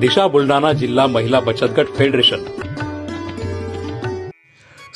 दिशा बुलढाणा जिल्हा महिला बचत गट federation.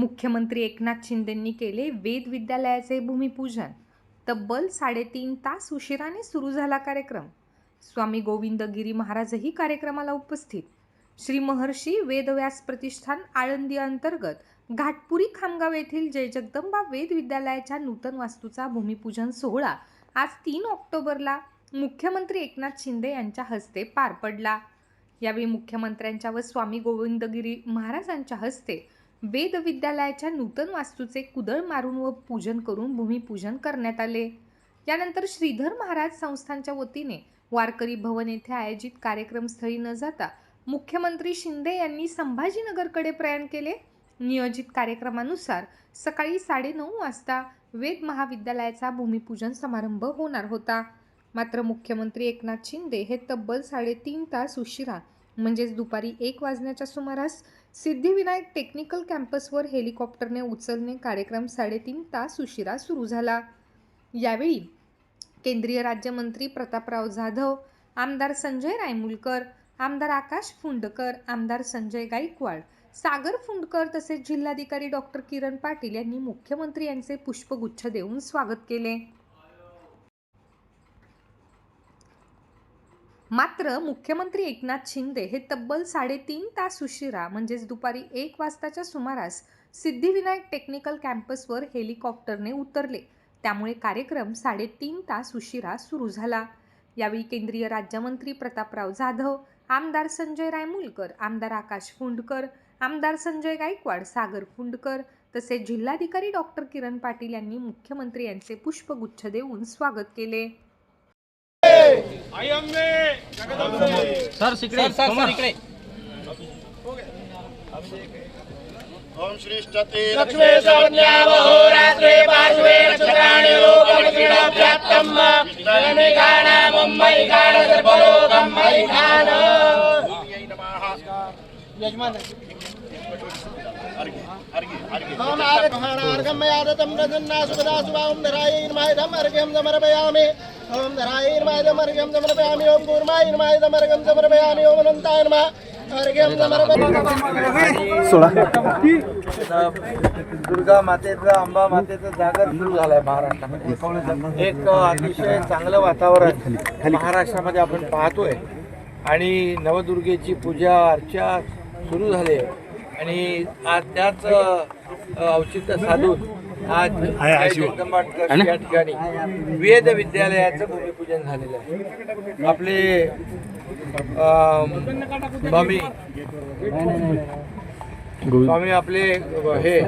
मुख्यमंत्री एकनाथ शिंदेंनी केले वेद विद्यालयाचे भूमिपूजन. तब्बल साडेतीन तास उशिराने सुरू झाला कार्यक्रम. स्वामी गोविंदगिरी महाराजही कार्यक्रमाला उपस्थित. श्री महर्षी वेदव्यास प्रतिष्ठान आळंदी अंतर्गत घाटपुरी खामगाव येथील जय जगदंबा वेद विद्यालयाच्या नूतन वास्तूचा भूमिपूजन सोहळा आज तीन ऑक्टोबरला मुख्यमंत्री एकनाथ शिंदे यांच्या हस्ते पार पडला. यावेळी मुख्यमंत्र्यांच्या व स्वामी गोविंदगिरी महाराजांच्या हस्ते वेद विद्यालयाच्या नूतन वास्तूचे कुदळ मारून व पूजन करून भूमिपूजन करण्यात आले. यानंतर श्रीधर महाराज संस्थांच्या वतीने वारकरी भवन येथे आयोजित कार्यक्रमस्थळी न जाता मुख्यमंत्री शिंदे यांनी संभाजीनगरकडे प्रयाण केले. नियोजित कार्यक्रमानुसार सकाळी साडेनऊ वाजता वेद महाविद्यालयाचा भूमिपूजन समारंभ होणार होता. मात्र मुख्यमंत्री एकनाथ शिंदे हे तब्बल साडेतीन तास उशिरा म्हणजेच दुपारी एक वाजण्याच्या सुमारास सिद्धिविनायक टेक्निकल कॅम्पसवर हेलिकॉप्टरने उचलणे कार्यक्रम साडेतीन तास उशिरा सुरू झाला. यावेळी केंद्रीय राज्यमंत्री प्रतापराव जाधव आमदार संजय रायमुलकर आमदार आकाश फुंडकर आमदार संजय गायकवाड सागर फुंडकर तसेच जिल्हाधिकारी डॉक्टर किरण पाटील यांनी मुख्यमंत्री यांचे पुष्पगुच्छ देऊन स्वागत केले. मात्र मुख्यमंत्री एकनाथ शिंदे हे तब्बल साडेतीन तास उशिरा म्हणजेच दुपारी एक वाजताच्या सुमारास सिद्धिविनायक टेक्निकल कॅम्पसवर हेलिकॉप्टरने उतरले. त्यामुळे कार्यक्रम साडेतीन तास उशिरा सुरू झाला. यावेळी केंद्रीय राज्यमंत्री प्रतापराव जाधव आमदार संजय रायमुलकर आमदार आकाश फुंडकर आमदार संजय गायकवाड सागर फुंडकर तसेच जिल्हाधिकारी डॉक्टर किरण पाटील यांनी मुख्यमंत्री यांचे पुष्पगुच्छ देऊन स्वागत केले. ओम श्रीष्ठते लक्ष्मी संज्ञावहोरात्रे पार्श्वे नक्षत्राणि लोकमक्षिणव्याप्तम् इष्टनिगाण मुम्बै गाण सर्वलोकम् मैखान मम आर्घमाणार्घं मया दत्तं प्रसन्ना सुखदा सुभां धरायै नमायधम् अर्घ्यं समर्पयामि. दुर्गा मातेचं अंबा मातेचं जागर सुरू झालंय महाराष्ट्रामध्ये. एक अतिशय चांगलं वातावरण महाराष्ट्रामध्ये आपण पाहतोय. आणि नवदुर्गेची पूजा अर्चा सुरू झाली आणि आज त्याच औचित्य साधून आज या ठिकाणी. वेद विद्यालयाचं भूमिपूजन झालेलं आहे. आपले स्वामी स्वामी आपले हे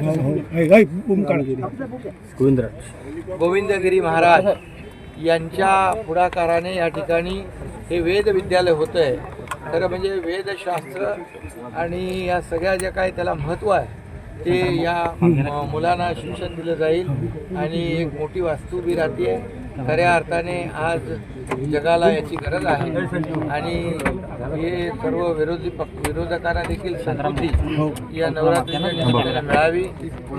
गोविंदगिरी महाराज यांच्या पुढाकाराने या ठिकाणी हे वेद विद्यालय होतं आहे खरं म्हणजे वेदशास्त्र आणि या सगळ्या ज्या काही त्याला महत्त्व आहे ते या मुलांना शिक्षण दिलं जाईल आणि एक मोठी वास्तू बी राहते. खऱ्या अर्थाने आज जगाला याची गरज आहे. आणि हे सर्व विरोधी पक्ष विरोधकांना देखील संस्कृती या नवरात्रीला मिळावी.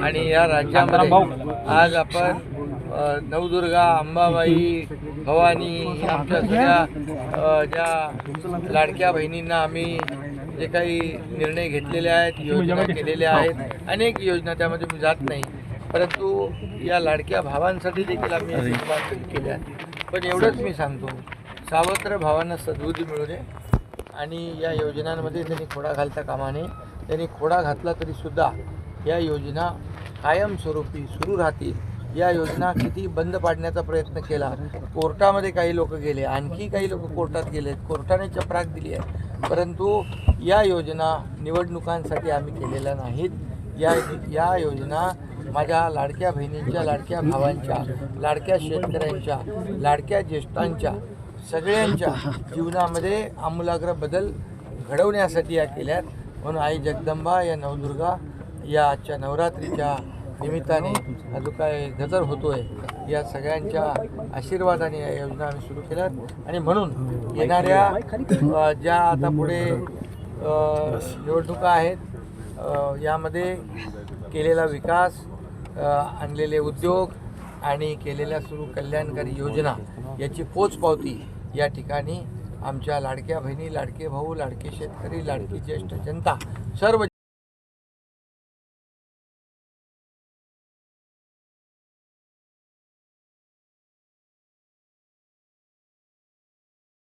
आणि या राज्यामध्ये आज आपण नवदुर्गा अंबाबाई भवानी आमच्या सगळ्या ज्या लाडक्या बहिणींना आम्ही जे काही निर्णय घेतलेले आहेत योजना केलेल्या आहेत अनेक योजना त्यामध्ये मी जात नाही. परंतु या लाडक्या भावांसाठी देखील आम्ही केल्या. पण एवढंच मी सांगतो सावत्र भावांना सद्बुद्धी मिळू दे आणि या योजनांमध्ये त्यांनी खोडा घालता कामा नये. त्यांनी खोडा घातला तरीसुद्धा या योजना कायमस्वरूपी सुरू राहतील. या योजना किती बंद पाडण्याचा प्रयत्न केला. कोर्टामध्ये काही लोक गेले आणखी काही लोक कोर्टात गेलेत. कोर्टाने चपराक दिली आहे. परंतु या योजना निवडणुकांसाठी आम्ही केलेल्या नाहीत. या या योजना माझ्या लाडक्या बहिणींच्या लाडक्या भावांच्या लाडक्या शेतकऱ्यांच्या लाडक्या ज्येष्ठांच्या सगळ्यांच्या जीवनामध्ये आमूलाग्र बदल घडवण्यासाठी या केल्यात. म्हणून आई जगदंबा या नवदुर्गा या आजच्या नवरात्रीच्या निमित्ताने हा जो काय गजर होतोय? या सगळ्यांच्या आशीर्वादाने या योजना आम्ही सुरू केल्यात. आणि म्हणून येणाऱ्या ज्या आता पुढे निवडणुका आहेत यामध्ये केलेला विकास आणलेले उद्योग आणि केलेल्या सुरू कल्याणकारी योजना याची पोचपावती या ठिकाणी आमच्या लाडक्या बहिणी लाडके भाऊ लाडके शेतकरी लाडकी ज्येष्ठ जनता सर्व